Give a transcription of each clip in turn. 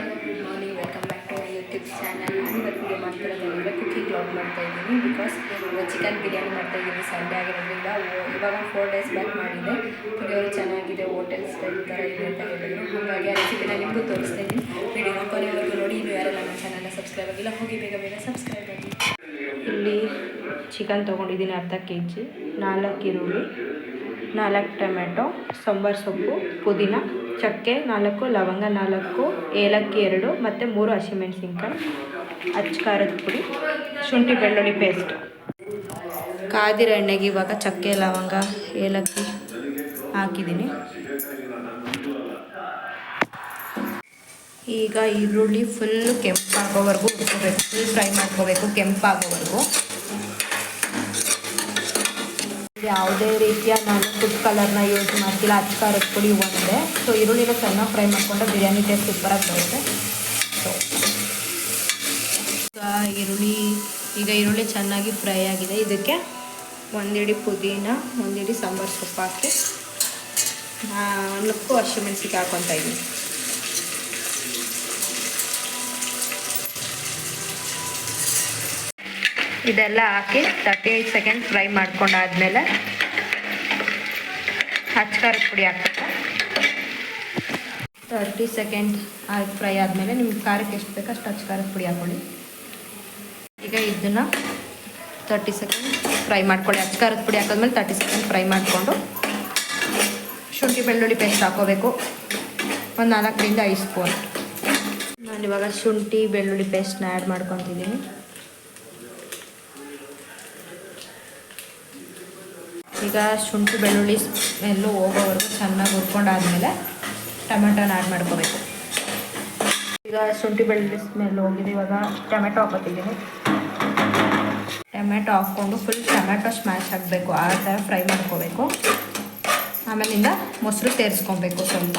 Hello good morning welcome back to YouTube channel ನಾನು ಇವತ್ತು video ಮಾಡ್ತಿರೋದ್ರಿಂದ cooking blog ಮಾಡ್ತಾ ಇದ್ದೀನಿ ಬಿಕಾಸ್ ಚಿಕನ್ ಬಿರಿಯಾನಿ ಮಾಡ್ತಾ ಇದ್ದೀನಿ. ಸಂಡೇ ಆಗಿರೋದ್ರಿಂದ ಇವಾಗ ಫೋರ್ ಡೇಸ್ ಬ್ಯಾಕ್ ಮಾಡಿದ್ದೆ ಪುಳಿಯೋರು ಚೆನ್ನಾಗಿದೆ ಹೋಟೆಲ್ ಸ್ಟೈಲ್ ಥರ ಇದೆ ಅಂತ ಹೇಳಿದ್ರು. ಹಾಗಾಗಿ ಆ ರೆಸಿಪಿನ ನಿಮಗೂ ತೋರಿಸ್ತೀನಿ ಇದ್ದೀನಿ. ವಿಡಿಯೋನ ಕೊನೆವರೆಗೂ ನೋಡಿ. ಇನ್ನು ಯಾರು ನಮ್ಮ ಚಾನಲ್ನ ಸಬ್ಸ್ಕ್ರೈಬ್ ಆಗಿಲ್ಲ, ಹೋಗಿ ಬೇಗ ಬೇಗ ಸಬ್ಸ್ಕ್ರೈಬ್ ಆಗಿ ಇಲ್ಲಿ ಚಿಕನ್ ತೊಗೊಂಡಿದ್ದೀನಿ ಅರ್ಧ ಕೆ ಜಿ ನಾಲ್ಕು ಈರುಳ್ಳಿ, ನಾಲ್ಕು ಟೊಮೆಟೊ, ಸಾಂಬಾರು ಸೊಪ್ಪು, ಪುದೀನ. ಚಕ್ಕೆ ನಾಲ್ಕು, ಲವಂಗ ನಾಲ್ಕು, ಏಲಕ್ಕಿ ಎರಡು ಮತ್ತು ಮೂರು ಹಸಿಮೆಣಸಿನ್ಕಾಯಿ, ಅಚ್ಚ ಖಾರದ ಪುಡಿ, ಶುಂಠಿ ಬೆಳ್ಳುಳ್ಳಿ ಪೇಸ್ಟ್ ಕಾದಿರ ಎಣ್ಣೆಗೆ ಇವಾಗ ಚಕ್ಕೆ, ಲವಂಗ, ಏಲಕ್ಕಿ ಹಾಕಿದ್ದೀನಿ. ಈಗ ಈರುಳ್ಳಿ ಫುಲ್ ಕೆಂಪಾಗೋವರೆಗೂ ಹುರ್ಕೋಬೇಕು ಫುಲ್ ಫ್ರೈ ಮಾಡ್ಕೋಬೇಕು, ಕೆಂಪಾಗೋವರೆಗೂ. ಯಾವುದೇ ರೀತಿಯ ನಾನು ಫುಡ್ ಕಲರ್ನ ಯೂಸ್ ಮಾಡ್ತಿಲ್ಲ ಅಚ್ಚ ಖಾರದ ಪುಡಿ ಒಂದೇ. ಸೊ ಈರುಳ್ಳಿನ ಚೆನ್ನಾಗಿ ಫ್ರೈ ಮಾಡಿಕೊಂಡ್ರೆ ಬಿರಿಯಾನಿ ಟೇಸ್ಟ್ ಸೂಪರಾಗಿ ಬರುತ್ತೆ. ಸೊ ಈರುಳ್ಳಿ, ಈಗ ಈರುಳ್ಳಿ ಚೆನ್ನಾಗಿ ಫ್ರೈ ಆಗಿದೆ. ಇದಕ್ಕೆ ಒಂದಿಡಿ ಪುದೀನ, ಒಂದಿಡಿ ಸಾಂಬಾರು ಸೊಪ್ಪು ಹಾಕಿ ನಾಲ್ಕು ಹಸಿಮೆಣಸಿಗೆ ಹಾಕ್ಕೊತಾ ಇದ್ದೀನಿ ಇದೆಲ್ಲ ಹಾಕಿ ತರ್ಟಿ ಏಯ್ಟ್ ಸೆಕೆಂಡ್ ಫ್ರೈ ಮಾಡ್ಕೊಂಡಾದ್ಮೇಲೆ ಹಚ್ಕಾರ ಪುಡಿ ಹಾಕ್ಬೇಕು. ತರ್ಟಿ ಸೆಕೆಂಡ್ ಫ್ರೈ ಆದಮೇಲೆ ನಿಮ್ಗೆ ಖಾರಕ್ಕೆ ಎಷ್ಟು ಬೇಕೋ ಅಷ್ಟು ಹಚ್ಚ ಪುಡಿ ಹಾಕ್ಕೊಳ್ಳಿ. ಈಗ ಇದನ್ನು ತರ್ಟಿ ಸೆಕೆಂಡ್ ಫ್ರೈ ಮಾಡ್ಕೊಳ್ಳಿ. ಹಚ್ಚ ಖಾರದ ಪುಡಿ ಹಾಕಿದ್ಮೇಲೆ ತರ್ಟಿ ಸೆಕೆಂಡ್ ಫ್ರೈ ಮಾಡಿಕೊಂಡು ಶುಂಠಿ ಬೆಳ್ಳುಳ್ಳಿ ಪೇಸ್ಟ್ ಹಾಕೋಬೇಕು ಒಂದು ನಾಲ್ಕರಿಂದ ಐದು ಸ್ಪೂನ್ ನಾನಿವಾಗ ಶುಂಠಿ ಬೆಳ್ಳುಳ್ಳಿ ಪೇಸ್ಟ್ನ ಆ್ಯಡ್ ಮಾಡ್ಕೊತಿದ್ದೀನಿ. ಈಗ ಶುಂಠಿ, ಬೆಳ್ಳುಳ್ಳಿ ಎಲ್ಲೂ ಹೋಗೋವರೆಗೂ ಚೆನ್ನಾಗಿ ಹುರ್ಕೊಂಡಾದ್ಮೇಲೆ ಟೊಮೆಟೊನ ಆ್ಯಡ್ ಮಾಡ್ಕೋಬೇಕು. ಈಗ ಶುಂಠಿ, ಬೆಳ್ಳುಳ್ಳಿ ಸ್ಮೆಲ್ ಹೋಗಿದೆ. ಇವಾಗ ಟೊಮೆಟೊ ಹಾಕೋತಿದ್ದೀನಿ ಟೊಮೆಟೊ ಹಾಕ್ಕೊಂಡು ಫುಲ್ ಟೊಮೆಟೊ ಸ್ಮ್ಯಾಶ್ ಆಗಬೇಕು. ಆ ಥರ ಫ್ರೈ ಮಾಡ್ಕೋಬೇಕು. ಆಮೇಲಿಂದ ಮೊಸರು ಸೇರಿಸ್ಕೊಬೇಕು ಸ್ವಲ್ಪ.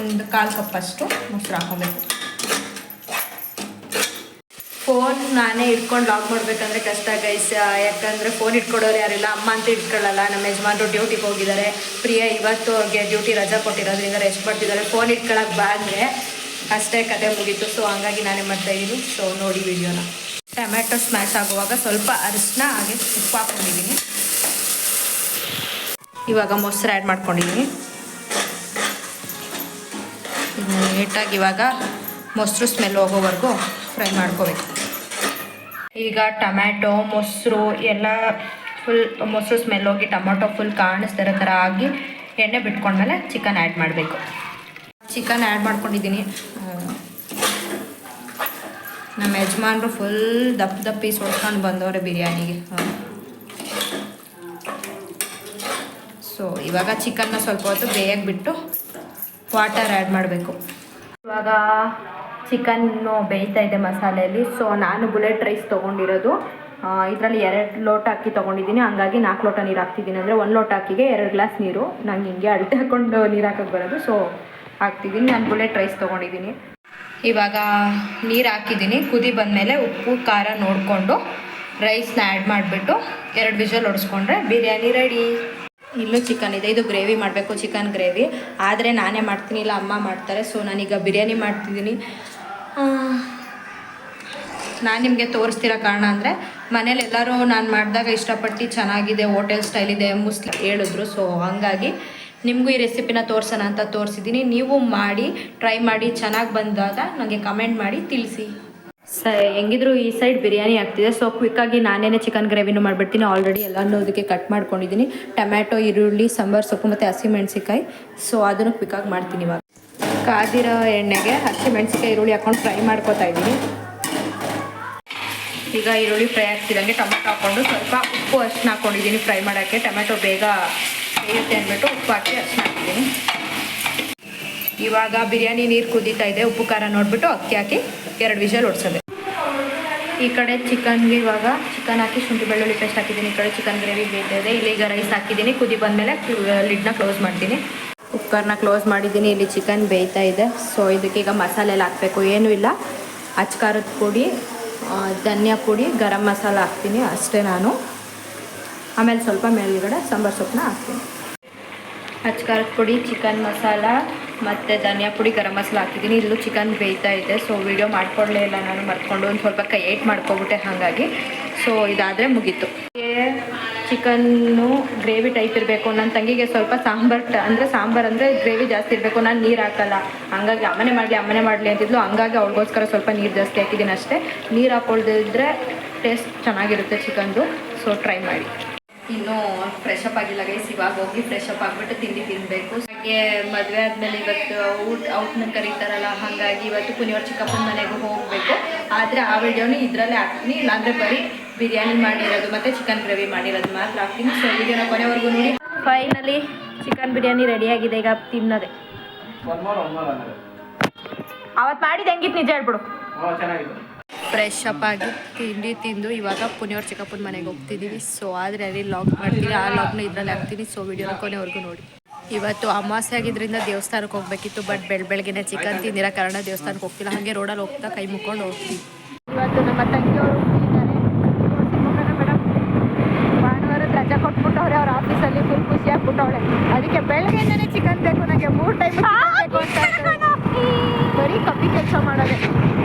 ಒಂದು ಕಾಲು ಕಪ್ಪಷ್ಟು ಮೊಸರು ಹಾಕ್ಕೊಬೇಕು. ನಾನೇ ಇಟ್ಕೊಂಡು ಲಾಕ್ ಮಾಡಬೇಕಂದ್ರೆ ಕಷ್ಟ ಗೈಸ್ ಯಾಕಂದರೆ ಫೋನ್ ಇಟ್ಕೊಡೋರು ಯಾರಿಲ್ಲ. ಅಮ್ಮ ಅಂತ ಇಟ್ಕೊಳ್ಳಲ್ಲ ನಮ್ಮ ಯಜಮಾನ್ರು ಡ್ಯೂಟಿಗೆ ಹೋಗಿದ್ದಾರೆ. ಪ್ರಿಯ ಇವತ್ತು ಅವ್ರಿಗೆ ಡ್ಯೂಟಿ ರಜಾ ಕೊಟ್ಟಿರೋದ್ರಿಂದ ರೆಸ್ಟ್ ಮಾಡ್ತಿದ್ದಾರೆ. ಫೋನ್ ಇಟ್ಕೊಳಕ್ಕೆ ಅಂದರೆ ಅಷ್ಟೇ ಕತೆ ಮುಗೀತು. ಸೊ ಹಂಗಾಗಿ ನಾನೇ ಮಾಡ್ತಾ ಇದ್ದೀನಿ. ಸೊ ನೋಡಿ ವಿಡಿಯೋನ ಟೊಮ್ಯಾಟೊ ಸ್ಮ್ಯಾಶ್ ಆಗುವಾಗ ಸ್ವಲ್ಪ ಅರಿಶಿನ ಹಾಗೆ ಉಪ್ಪು ಹಾಕ್ಕೊಂಡಿದ್ದೀನಿ ಇವಾಗ ಮೊಸರು ಆ್ಯಡ್ ಮಾಡ್ಕೊಂಡಿದ್ದೀನಿ. ನೀಟಾಗಿ ಇವಾಗ ಮೊಸರು ಸ್ಮೆಲ್ ಹೋಗೋವರೆಗೂ ಫ್ರೈ ಮಾಡ್ಕೋಬೇಕು. ಈಗ ಟೊಮ್ಯಾಟೊ, ಮೊಸರು ಎಲ್ಲ ಫುಲ್ ಮೊಸರು ಸ್ಮೆಲ್ ಹೋಗಿ ಟೊಮ್ಯಾಟೊ ಫುಲ್ ಕಾಣಿಸ್ತಿರೋ ಥರ ಆಗಿ ಎಣ್ಣೆ ಬಿಟ್ಕೊಂಡ್ಮೇಲೆ ಚಿಕನ್ ಆ್ಯಡ್ ಮಾಡಬೇಕು. ಚಿಕನ್ ಆ್ಯಡ್ ಮಾಡ್ಕೊಂಡಿದ್ದೀನಿ. ನಮ್ಮ ಯಜಮಾನ್ರು ಫುಲ್ ದಪ್ಪ ದಪ್ಪ ಪೀಸ್ ಹೊಡ್ಕೊಂಡು ಬಂದವ್ರೆ ಬಿರಿಯಾನಿಗೆ. ಸೊ ಇವಾಗ ಚಿಕನ್ನ ಸ್ವಲ್ಪ ಹೊತ್ತು ಬೇಯಕ್ಕೆ ಬಿಟ್ಟು ವಾಟರ್ ಆ್ಯಡ್ ಮಾಡಬೇಕು. ಇವಾಗ ಚಿಕನ್ನು ಬೇಯ್ತಾ ಇದೆ ಮಸಾಲೆಯಲ್ಲಿ. ಸೊ ನಾನು ಬುಲೆಟ್ ರೈಸ್ ತೊಗೊಂಡಿರೋದು. ಇದರಲ್ಲಿ ಎರಡು ಲೋಟ ಅಕ್ಕಿ ತೊಗೊಂಡಿದ್ದೀನಿ. ಹಂಗಾಗಿ ನಾಲ್ಕು ಲೋಟ ನೀರು ಹಾಕ್ತಿದ್ದೀನಿ. ಅಂದರೆ ಒಂದು ಲೋಟ ಅಕ್ಕಿಗೆ ಎರಡು ಗ್ಲಾಸ್ ನೀರು. ನಂಗೆ ಹಿಂಗೆ ಅಳತೆ ಹಾಕ್ಕೊಂಡು ನೀರು ಹಾಕಕ್ಕೆ ಬರೋದು. ಸೊ ಹಾಕ್ತಿದ್ದೀನಿ. ನಾನು ಬುಲೆಟ್ ರೈಸ್ ತೊಗೊಂಡಿದ್ದೀನಿ. ಇವಾಗ ನೀರು ಹಾಕಿದ್ದೀನಿ. ಕುದಿ ಬಂದಮೇಲೆ ಉಪ್ಪು, ಖಾರ ನೋಡಿಕೊಂಡು ರೈಸ್ನ ಆ್ಯಡ್ ಮಾಡಿಬಿಟ್ಟು ಎರಡು ವಿಷಲ್ ಹೊಡೆಸ್ಕೊಂಡ್ರೆ ಬಿರಿಯಾನಿ ರೆಡಿ. ಇಲ್ಲೂ ಚಿಕನ್ ಇದೆ. ಇದು ಗ್ರೇವಿ ಮಾಡಬೇಕು ಚಿಕನ್ ಗ್ರೇವಿ. ಆದರೆ ನಾನೇ ಮಾಡ್ತೀನಿ. ಇಲ್ಲ ಅಮ್ಮ ಮಾಡ್ತಾರೆ. ಸೊ ನಾನೀಗ ಬಿರಿಯಾನಿ ಮಾಡ್ತಿದ್ದೀನಿ. ನಾನು ನಿಮಗೆ ತೋರಿಸ್ತಿರೋ ಕಾರಣ ಅಂದರೆ ಮನೇಲಿ ಎಲ್ಲರೂ ನಾನು ಮಾಡಿದಾಗ ಇಷ್ಟಪಟ್ಟು ಚೆನ್ನಾಗಿದೆ ಹೋಟೆಲ್ ಸ್ಟೈಲ್ ಇದೆ ಮುಸ್ಲಿ ಹೇಳಿದ್ರು. ಸೊ ಹಂಗಾಗಿ ನಿಮಗೂ ಈ ರೆಸಿಪಿನ ತೋರಿಸೋಣ ಅಂತ ತೋರಿಸಿದ್ದೀನಿ ನೀವು ಮಾಡಿ ಟ್ರೈ ಮಾಡಿ ಚೆನ್ನಾಗಿ ಬಂದಾಗ ನನಗೆ ಕಮೆಂಟ್ ಮಾಡಿ ತಿಳಿಸಿ. ಸ ಹೆಂಗಿದ್ರು ಈ ಸೈಡ್ ಬಿರಿಯಾನಿ ಆಗ್ತಿದೆ. ಸೊ ಕ್ವಿಕ್ಕಾಗಿ ನಾನೇನೆ ಚಿಕನ್ ಗ್ರೇವಿನೂ ಮಾಡಿಬಿಡ್ತೀನಿ. ಆಲ್ರೆಡಿ ಎಲ್ಲನೂ ಅದಕ್ಕೆ ಕಟ್ ಮಾಡ್ಕೊಂಡಿದ್ದೀನಿ ಟೊಮ್ಯಾಟೊ ಈರುಳ್ಳಿ ಸಾಂಬಾರು ಸೊಪ್ಪು ಮತ್ತು ಹಸಿಮೆಣ್ಸಿಕಾಯಿ ಸೊ ಅದನ್ನು ಕ್ವಿಕ್ಕಾಗಿ ಮಾಡ್ತೀನಿ ಇವಾಗ. ಕಾದಿರೋ ಎಣ್ಣೆಗೆ ಹಸಿಮೆಣ್ಸಿಕಾಯಿ ಈರುಳ್ಳಿ ಹಾಕ್ಕೊಂಡು ಫ್ರೈ ಮಾಡ್ಕೋತಾ ಇದ್ದೀನಿ. ಈಗ ಈರುಳ್ಳಿ ಫ್ರೈ ಆಗ್ತಿದ್ದಂಗೆ ಟೊಮೆಟೊ ಹಾಕ್ಕೊಂಡು ಸ್ವಲ್ಪ ಉಪ್ಪು ಅಷ್ಟು ಹಾಕ್ಕೊಂಡಿದ್ದೀನಿ ಫ್ರೈ ಮಾಡೋಕ್ಕೆ. ಟೊಮೆಟೊ ಬೇಗ ಬೇಯುತ್ತೆ ಅಂದ್ಬಿಟ್ಟು ಉಪ್ಪು ಹಾಕಿ ಅಷ್ಟು ಹಾಕ್ತೀನಿ. ಇವಾಗ ಬಿರಿಯಾನಿ ನೀರು ಕುದೀತಾ ಇದೆ. ಉಪ್ಪು ಖಾರ ನೋಡಿಬಿಟ್ಟು ಅಕ್ಕಿ ಹಾಕಿ ಎರಡು ವಿಷಲ್ ಓಡಿಸೋದು ಈ ಕಡೆ ಚಿಕನ್ಗೆ ಇವಾಗ ಚಿಕನ್ ಹಾಕಿ ಶುಂಠಿ ಬೆಳ್ಳುಳ್ಳಿ ಪೇಸ್ಟ್ ಹಾಕಿದ್ದೀನಿ. ಈ ಕಡೆ ಚಿಕನ್ ಗ್ರೇವಿ ಬೇಯ್ತಾ ಇದೆ. ಇಲ್ಲಿ ಈಗ ರೈಸ್ ಹಾಕಿದ್ದೀನಿ. ಕುದಿ ಬಂದಮೇಲೆ ಲಿಡ್ನ ಕ್ಲೋಸ್ ಮಾಡ್ತೀನಿ. ಕುಕ್ಕರ್ನ ಕ್ಲೋಸ್ ಮಾಡಿದ್ದೀನಿ. ಇಲ್ಲಿ ಚಿಕನ್ ಬೇಯ್ತಾ ಇದೆ. ಸೊ ಇದಕ್ಕೆ ಈಗ ಮಸಾಲೆ ಎಲ್ಲ ಹಾಕಬೇಕು. ಏನೂ ಇಲ್ಲ. ಅಚ್ಚ ಖಾರದ ಪುಡಿ ಧನಿಯಾ ಪುಡಿ, ಗರಂ ಮಸಾಲ ಹಾಕ್ತೀನಿ ಅಷ್ಟೇ ನಾನು. ಆಮೇಲೆ ಸ್ವಲ್ಪ ಮೇಲ್ಗಡೆ ಸಾಂಬಾರು ಸೊಪ್ಪನ್ನ ಹಾಕ್ತೀನಿ. ಅಚ್ಚಕಾರದ ಪುಡಿ, ಚಿಕನ್ ಮಸಾಲ, ಮತ್ತು ಧನಿಯಾ ಪುಡಿ, ಗರಂ ಮಸಾಲ ಹಾಕಿದ್ದೀನಿ. ಇಲ್ಲೂ ಚಿಕನ್ ಬೇಯ್ತಾ ಇದೆ, ಸೊ ವಿಡಿಯೋ ಮಾಡ್ಕೊಳ್ಳೇ ಇಲ್ಲ ನಾನು, ಮರ್ಕೊಂಡು ಒಂದು ಸ್ವಲ್ಪ ಕೈ ಏಟ್ ಮಾಡ್ಕೊಬಿಟ್ಟೆ ಹಾಗಾಗಿ. ಸೊ ಇದಾದರೆ ಮುಗೀತು. ಚಿಕನ್ನು ಗ್ರೇವಿ ಟೈಪ್ ಇರಬೇಕು. ನನ್ನ ತಂಗಿಗೆ ಸ್ವಲ್ಪ ಸಾಂಬಾರ್ ಟ, ಅಂದರೆ ಸಾಂಬಾರು ಅಂದರೆ ಗ್ರೇವಿ ಜಾಸ್ತಿ ಇರಬೇಕು. ನಾನು ನೀರು ಹಾಕಲ್ಲ. ಹಂಗಾಗಿ ಅಮ್ಮನೆ ಮಾಡಲಿ ಅಮ್ಮನೆ ಮಾಡಲಿ ಅಂತಿದ್ಲು. ಹಂಗಾಗಿ ಅವಳಿಗೋಸ್ಕರ ಸ್ವಲ್ಪ ನೀರು ಜಾಸ್ತಿ ಹಾಕಿದ್ದೀನಿ ಅಷ್ಟೇ ನೀರು ಹಾಕೊಳ್ದಿದ್ರೆ ಟೇಸ್ಟ್ ಚೆನ್ನಾಗಿರುತ್ತೆ ಚಿಕನ್ದು. ಸೊ ಟ್ರೈ ಮಾಡಿ. ಇನ್ನೂ ಫ್ರೆಶ್ ಅಪ್ ಆಗಿಲ್ಲ ಗೈಸ್ ಇವಾಗ ಹೋಗಿ ಫ್ರೆಶ್ ಅಪ್ ಆಗಿಬಿಟ್ಟು ತಿಂಡಿ ತಿನ್ನಬೇಕು ಹಾಗೆ ಮದುವೆ ಆದಮೇಲೆ ಇವತ್ತು ಔಟ್ ಔಟ್ನ ಕರೀತಾರಲ್ಲ ಹಾಗಾಗಿ ಇವತ್ತು ಪುನಿಯವ್ರ ಚಿಕ್ಕಪ್ಪನ ಮನೆಗೂ ಹೋಗಬೇಕು. ಆದರೆ ಆ ವಿಡಿಯೋನು ಇದರಲ್ಲೇ ಹಾಕ್ತೀನಿ. ಇಲ್ಲಾಂದರೆ ಬರೀ ಬಿರಿಯಾನಿ ಮಾಡಿರೋದು ಮತ್ತು ಚಿಕನ್ ಗ್ರೇವಿ ಮಾಡಿರೋದು ಮಾತ್ರ ಹಾಕ್ತೀನಿ. ಸೊ ವಿಡಿಯೋನ ಕೊನೆವರೆಗೂ ನೋಡಿ. ಫೈನಲಿ ಚಿಕನ್ ಬಿರಿಯಾನಿ ರೆಡಿಯಾಗಿದೆ ಈಗ ತಿನ್ನೋದೆ. ಅವತ್ತು ಮಾಡಿದ್ದು ಹೆಂಗಿತ್ತು ನಿಜ ಹೇಳ್ಬಿಡು. ಓ ಚೆನ್ನಾಗಿತ್ತು. ಫ್ರೆಶ್ ಅಪ್ ಆಗಿ ತಿಂಡಿ ತಿಂದು ಇವಾಗ ಪುಣ್ಯವ್ರ ಚಿಕ್ಕಪ್ಪನ ಮನೆಗೆ ಹೋಗ್ತಿದ್ದೀವಿ ಸೊ ಆದರೆ ಅಲ್ಲಿ ಲಾಗ್ ಮಾಡ್ತೀನಿ ಆ ಲಾಕ್ನ ಇದರಲ್ಲಿ ಹಾಕ್ತೀನಿ. ಸೊ ವಿಡಿಯೋನ ಕೊನೆವರೆಗೂ ನೋಡಿ. ಇವತ್ತು ಅಮಾಸೆ ಆಗಿದ್ದರಿಂದ ದೇವಸ್ಥಾನಕ್ಕೆ ಹೋಗ್ಬೇಕಿತ್ತು. ಬಟ್ ಬೆಳ್ ಬೆಳಗ್ಗೆನೆ ಚಿಕನ್ ತಿಂದಿರೋ ಕಾರಣ ದೇವಸ್ಥಾನಕ್ಕೆ ಹೋಗ್ತಿಲ್ಲ. ಹಾಗೆ ರೋಡಲ್ಲಿ ಹೋಗ್ತಾ ಕೈ ಮುಕ್ಕೊಂಡು ಹೋಗ್ತೀವಿ. ಇವತ್ತು ನಮ್ಮ ತಂಗಿಯವರು ಭಾನುವಾರದ ರಜಾ ಕೊಟ್ಬಿಟ್ಟವ್ರೆ ಅವ್ರ ಆಫೀಸಲ್ಲಿ ಫುಲ್ ಖುಷಿ ಆಗ್ಬಿಟ್ಟವಳೆ. ಅದಕ್ಕೆ ಬೆಳಗ್ಗೆಯಿಂದನೇ ಚಿಕನ್ ಬೇಕು. ನನಗೆ ಮೂರು ಟೈಮ್ ಬೇಕು ಅಂತ. ಬರೀ ಕಬ್ಬಿ ಕೆಲಸ ಮಾಡೋದೆ.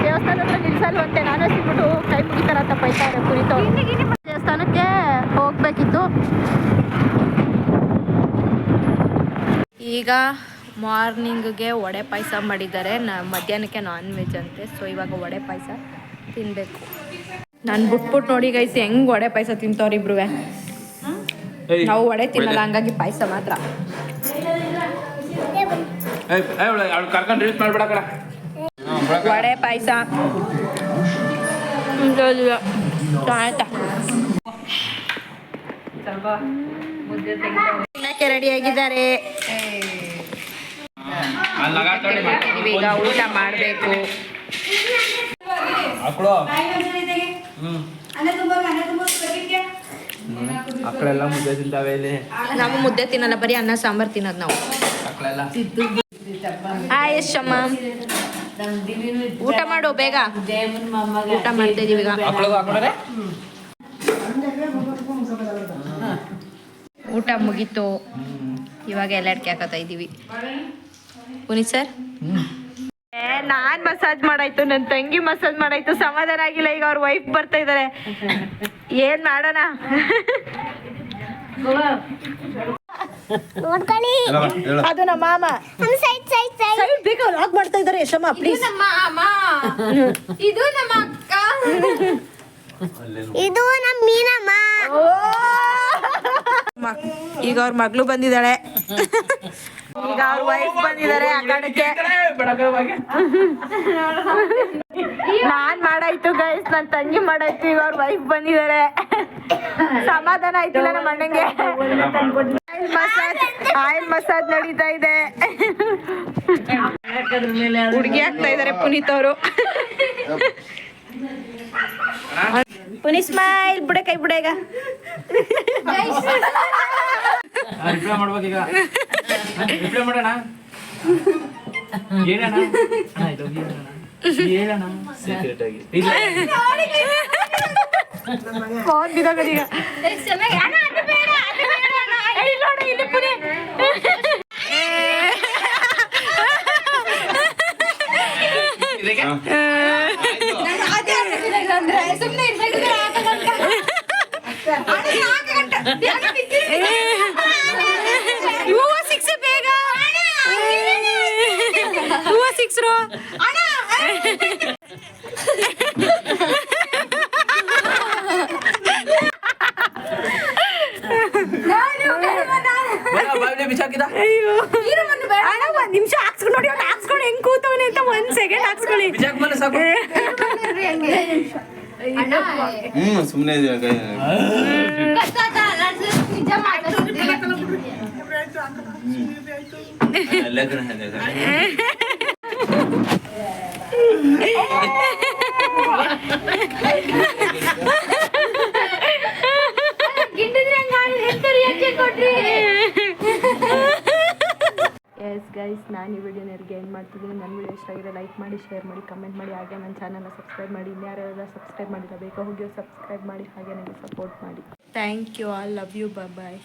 ದೇವಸ್ಥಾನ ಹತ್ರ ನಿಲ್ಸಲ್ವಂತೆ. ನಾನೇ ಸಿಗ್ಬಿಟ್ಟು ಕೈ ಮುಗಿತಾರ ಅಂತ ಬೈತಾರೆ ಕುರಿತು. ದೇವಸ್ಥಾನಕ್ಕೆ ಹೋಗ್ಬೇಕಿತ್ತು. ಈಗ ಮಾರ್ನಿಂಗ್ಗೆ ವಡೆ ಪಾಯಸ ಮಾಡಿದ್ದಾರೆ. ನ ಮಧ್ಯಾಹ್ನಕ್ಕೆ ನಾನ್ ವೆಜ್ ಅಂತೆ. ಸೊ ಇವಾಗ ವಡೆ ಪಾಯಸ ತಿನ್ಬೇಕು. ನಾನು ಬಿಟ್ಬಿಟ್ಟು ನೋಡಿ ಗೈಸ್ ಹೆಂಗ್ ವಡೆ ಪಾಯಸ ತಿಂತವ್ರಿಬ್ರುವೆ ಇಬ್ರು ನಾವು ವಡೆ ತಿನ್ನಲ್ಲ ಹಂಗಾಗಿ ಪಾಯಸ ಮಾತ್ರ. ಅವಳು ಕರ್ಕೊಂಡು ರೀಲ್ಸ್ ಮಾಡ್ಬೇಡ ಕಡ. ವಡೆ ಪಾಯಸ. ತಿನ್ನಕ್ಕೆ ರೆಡಿ ಆಗಿದ್ದಾರೆ. ಈಗ ಊಟ ಮಾಡಬೇಕು. ಮಕ್ಕಳೆಲ್ಲ ಮುದ್ದೆ ತಿಂತಾವೆ ಇಲ್ಲಿ. ನಾವು ಮುದ್ದೆ ತಿನ್ನಲ್ಲ ಬರೀ ಅನ್ನ ಸಾಂಬಾರ್ ತಿನ್ನೋದು ನಾವು. ಆಯ್ ಹಾಯ್ ಯಶಮ್ಮ. ಊಟ ಮಾಡು ಬೇಗ. ಊಟ ಮಾಡ್ತಾ ಇದೀವಿ ಈಗ. ಊಟ ಮುಗೀತು. ಇವಾಗ ಎಲ್ಲ ಅಡ್ಕೆ ಹಾಕತ್ತಾ ಇದೀವಿ. ಪುನೀತ್ ಸರ್? ಏ ನಾನ್ ಮಸಾಜ್ ಮಾಡಾಯ್ತು ನನ್ನ ತಂಗಿ ಮಸಾಜ್ ಮಾಡಾಯ್ತು ಸಮಾಧಾನ ಆಗಿಲ್ಲ ಈಗ ಅವ್ರ ವೈಫ್ ಬರ್ತಾ ಇದಾರೆ. ಏನ್ ಮಾಡೋಣ? ನೋಡ್ಕೊಳ್ಳಿ. ಅದು ನಮ್ಮ ಮಾಮ. ಸೈಡ್ ಸೈಡ್ ಸೈಡ್ ಬೇಗ ಲಾಕ್ ಮಾಡ್ತಾ ಇದ್ದಾರೆ ಯಶಮ್ಮ ಪ್ಲೀಸ್ ಇದು ನಮ್ಮ ಅಕ್ಕ. ಇದು ನಮ್ಮ ಮೀನಮ್ಮ. ಈಗ ಅವ್ರ ಮಗಳು ಬಂದಿದ್ದಾಳೆ. ಈಗ ಅವ್ರ ವೈಫ್ ಬಂದಿದ್ದಾರೆ ಅಕಾಡಕ್ಕೆ ನಾನ್ ಮಾಡಾಯ್ತು ಗೈಸ್ ನನ್ ತಂಗಿ ಮಾಡಾಯ್ತು ಈಗ ಅವ್ರ ವೈಫ್ ಬಂದಿದ್ದಾರೆ. ಸಮಾಧಾನ ಆಯ್ತಿಲ್ಲ ನಮ್ಮ ಅಣ್ಣಂಗೆ. ಆಯಿಲ್ ಮಸಾಜ್ ಆಯಿಲ್ ಮಸಾಜ್ ನಡೀತಾ ಇದೆ. ಹುಡುಗಿ ಆಗ್ತಾ ಇದಾರೆ ಪುನೀತ್ ಅವರು. ಪುನೀತ್ ಸ್ಮೈಲ್ ಬಿಡ ಕೈ ಬಿಡ ಈಗ. ಫೋನ್ ಮಾಡ್ಬೇಕೀಗ ರಿಪ್ಲೈ ಮಾಡೋಣ ಏನಣ್ಣ ಅಣ್ಣ ಇದು ಏನಣ್ಣ ಹೇಳಣ್ಣ ಸೀಕ್ರೆಟ್ ಆಗಿ ಇಲ್ಲ ಫೋನ್ ಬಿದೋಗದೀಗ ಇದಕ್ಕೆ ಹೂವ ಸಿಕ್ಸ್ ಬೇಗ ಹೂವ ಸಿಕ್ಸ್ರು ಬಾ, ಹ್ಮ್ ಸುಮ್ಮನೆ ಎಸ್ ಗೈಸ್ ನಾನು ಈ ವಿಡಿಯೋನ ಯಾರಿಗೆ ಏನು ಮಾಡ್ತಿದ್ದೀನಿ ನನ್ನ ವಿಡಿಯೋ ಇಷ್ಟ ಆಗಿದೆ ಲೈಕ್ ಮಾಡಿ ಶೇರ್ ಮಾಡಿ ಕಮೆಂಟ್ ಮಾಡಿ. ಹಾಗೆ ನನ್ನ ಚಾನಲ್ನ ಸಬ್ಸ್ಕ್ರೈಬ್ ಮಾಡಿ. ಇನ್ಯಾರೆಲ್ಲ ಸಬ್ಸ್ಕ್ರೈಬ್ ಮಾಡಿಲ್ಲ ಬೇಗ ಹೋಗಿ ಸಬ್ಸ್ಕ್ರೈಬ್ ಮಾಡಿ. ಹಾಗೆ ನನಗೆ ಸಪೋರ್ಟ್ ಮಾಡಿ. Thank you all love you bye